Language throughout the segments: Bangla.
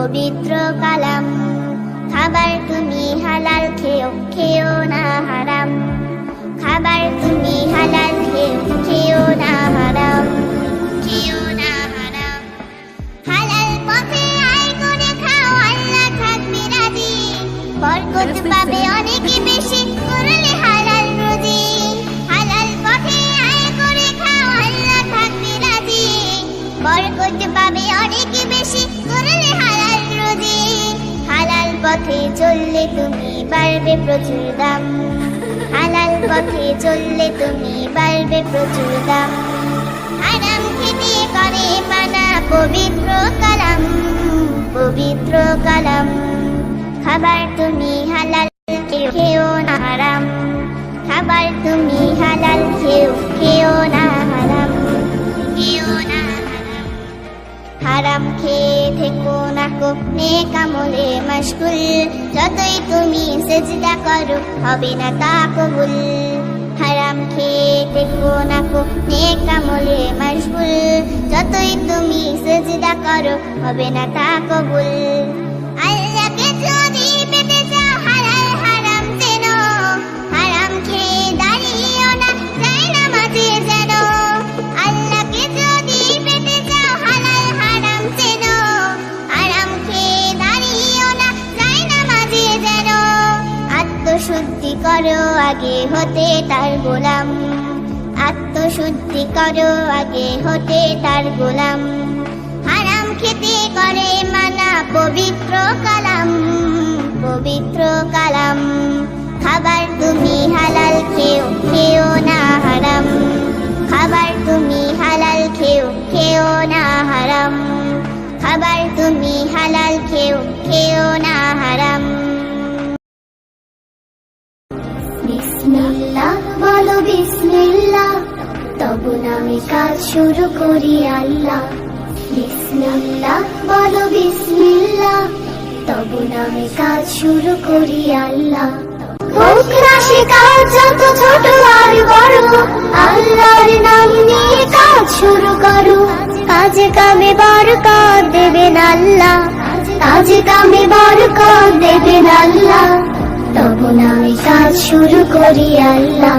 পবিত্র কালাম। খাবার তুমি হালাল খেও খেও না হারাম। পারবে প্রচুর দাম। হালাল পথে চললে তুমি পারবে প্রচুর দাম। হারাম খেতে করে মানা পবিত্র কালাম পবিত্র কালাম। খাবার তুমি হালাল খেও না হারাম। খাবার তুমি হালাল খেও খেও না হারাম। খেও না হারাম। হারাম খেয়ে থেকো না কো নেক আমলে মশগুল যতই তুমি সেজদা করো, হবে না তা কবুল। হারাম খেয়ে থেকো না কো নেক আমলে মশগুল যতই তুমি সেজদা করো, হবে না তা কবুল। আল্লাহকে যদি পেতে আত্মশুদ্ধি করো, আগে হতে তার গোলাম। আত্মশুদ্ধি করো, আগে হতে তার গোলাম। হারাম খেতে করে মানা পবিত্র কালাম পবিত্র কালাম। খাবার তুমি হালাল খেও খেও না হারাম। খাবার তুমি হালাল খেও খেও না হারাম। খাবার তুমি হালাল খেও খেও না তবু নামে কাজ শুরু করি আল্লাহ। বিসমিল্লাহ বলো বিসমিল্লাহ তবু নামে কাজ শুরু করি আল্লাহ যত ছোট আর বড় আল্লাহর নাম নিয়ে কাজ শুরু করো কাজে কামে বরকত দেবেন আল্লাহ কাজে কামে বরকত দেবেন আল্লাহ তবু নামে কাজ শুরু করি আল্লাহ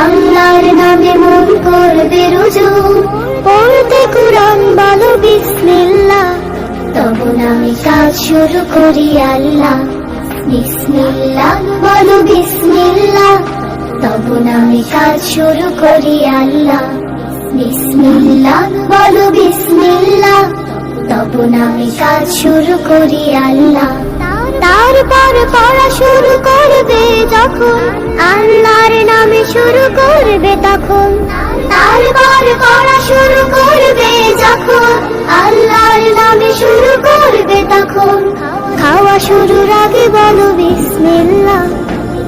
আল্লাহর নামে মন করবে রোজো। পড়তে কুরআন বলো, বিসমিল্লাহ। তবু নামে কাজ শুরু করি আল্লাহ। বিসমিল্লাহ বলো, বিসমিল্লাহ। তবু নামে কাজ শুরু করি আল্লাহ। বিসমিল্লাহ বলো, বিসমিল্লাহ। তবু নামে কাজ শুরু করি আল্লাহ। তারপর পড়া শুরু করবে যখন আল্লাহর নামে নামে শুরু করবে তখন। খাওয়া শুরুর আগে বলো, বিসমিল্লাহ।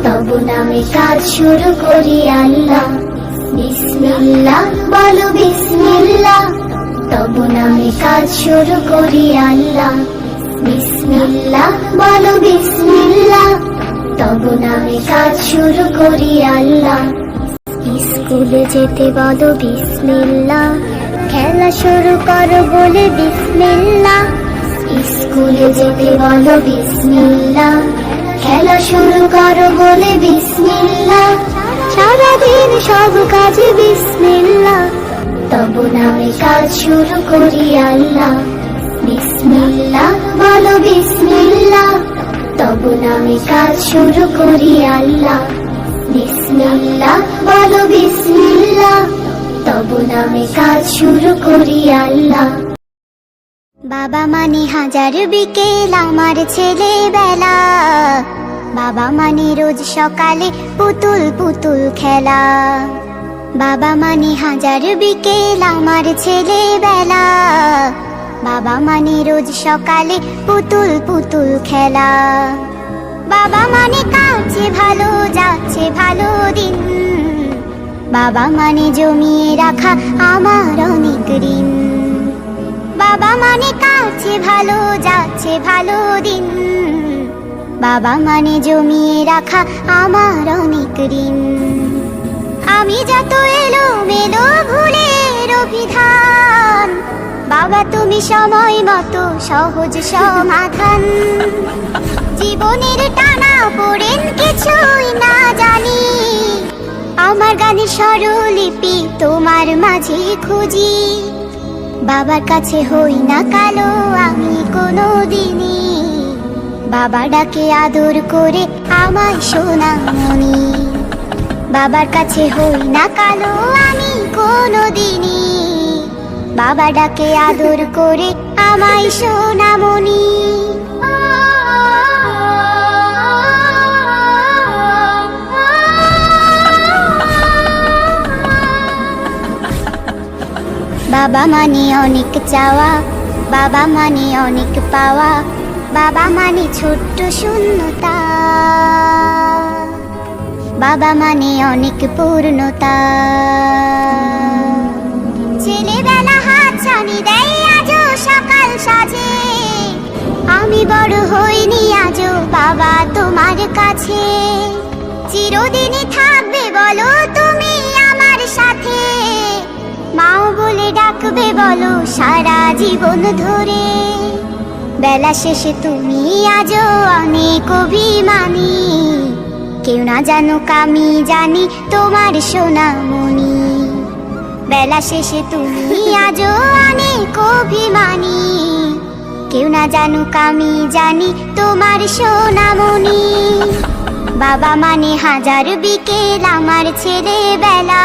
তবু নামে কাজ শুরু করি আল্লাহ। বিসমিল্লাহ বলো, বিসমিল্লাহ। তবু নামে কাজ শুরু করি আল্লাহ। বিসমিল্লাহ বলো, বিসমিল্লাহ। তবু নামে কাজ শুরু করি আল্লাহ। স্কুলে যেতে বলো, বিসমিল্লাহ। খেলা শুরু করো বলে বিসমিল্লাহ। স্কুলে যেতে বলো বিসমিল্লাহ। খেলা শুরু করো বলে বিসমিল্লাহ। সারাদিন সব কাজে বিসমিল্লাহ। তবু নামে কাজ শুরু করি আল্লাহ। বিসমিল্লাহ, বলো বিসমিল্লাহ। তবু নামে কাজ শুরু করি আল্লাহ। বিসমিল্লাহ, বলো বিসমিল্লাহ। তবু নামে কাজ শুরু করি আল্লাহ। বাবা মানে হাজার বিকেল, আমার ছেলেবেলা বাবা মানে রোজ সকালে পুতুল পুতুল খেলা। বাবা মানে হাজার বিকেল, আমার ছেলেবেলা বাবা মানে রোজ সকালে পুতুল পুতুল খেলা। বাবা মানে কাছে ভালো বাবা মানে জমিয়ে রাখা আমার অনেক ঋণ বাবা মানে কাছে ভালো, যাচ্ছে ভালো দিন। বাবা মানে জমিয়ে রাখা আমার অনেক ঋণ আমি যত এলো মেলো ভুলের অভিধান, বাবা তুমি সময় মতো সহজ সমাধান। জীবনের টানা পড়েন কিছুই স্বরলিপি তোমার মাঝে খুঁজি। বাবার কাছে হই না কালো, আমি কোনো দিনই বাবা ডাকে আদর করে আমায় সোনা মনি। বাবার কাছে হই না কালো, আমি কোনো দিনই বাবা ডাকে আদর করে আমায় সোনামণি বাবা মানে অনেক চাওয়া, বাবা মানে অনেক পাওয়া, বাবা মানে ছোট্ট শূন্যতা। বাবা মানে অনেক পূর্ণতা। ছেলেবেলা হাত ছানি দেয় আজও সকাল সাজে। আমি বড় হইনি আজও বাবা তোমার কাছে। চিরদিনই থাকবে বলো তুমি ডাকবে বলো সারা জীবন ধরে। বেলা শেষে তুমি আজও অনেক অভিমানী। কেউ না জানুক আমি জানি তোমার সোনামণি। বেলা শেষে তুমি আজও অনেক অভিমানী। কেউ না জানুক আমি জানি তোমার সোনামণি। বাবা মানে হাজার বিকেল আমার ছেলেবেলা।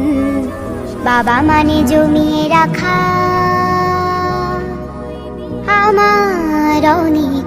বাবা মানে জমিয়ে রাখা। আমার অনেক